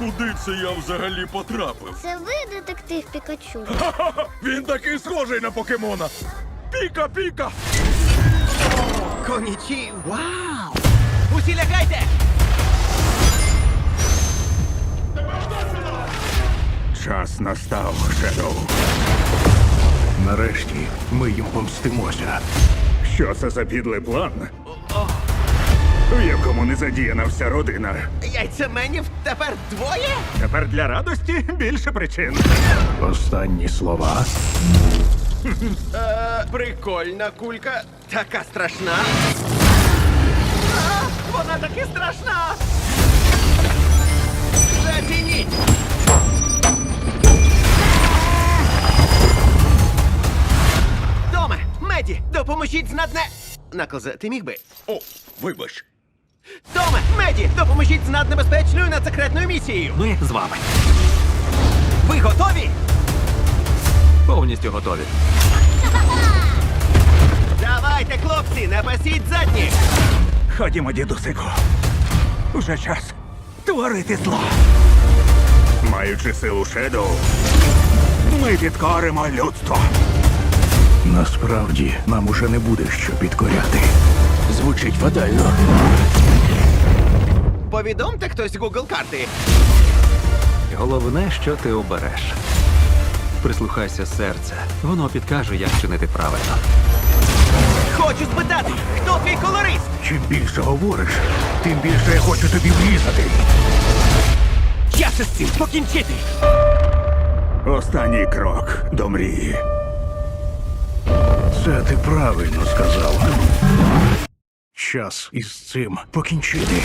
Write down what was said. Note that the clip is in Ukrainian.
Куди це я взагалі потрапив? Це ви детектив Пікачу. Ха-ха! Він такий схожий на покемона. Піка, піка! Конічі, вау! Усі лягайте! Час настав, Шедоу. Нарешті ми їм помстимося. Що це за підлий план? В якому не задіяна вся родина. Яйцеменів тепер двоє? Тепер для радості більше причин. Останні слова. Е, прикольна кулька. Така страшна. А, вона таки страшна. Зацініть! Томе, Меді, допоможіть з надне... Наклзе, ти міг би? О, вибач. Томе, Меді, допоможіть з наднебезпечною надсекретною місією. Ми з вами. Ви готові? Повністю готові. Давайте, хлопці, не пасіть задні. Ходімо, дідусику. Уже час творити зло. Маючи силу Шедоу, Ми підкоримо людство. Насправді нам уже не буде що підкоряти. Звучить фатально. Повідомте хтось Google карти. Головне, що ти обереш. Прислухайся серця. Воно підкаже, як чинити правильно. Хочу спитати, хто твій колорист? Чим більше говориш, тим більше я хочу тобі врізати. Час із цим покінчити. Останній крок до мрії. Це ти правильно сказав. Час із цим покінчити.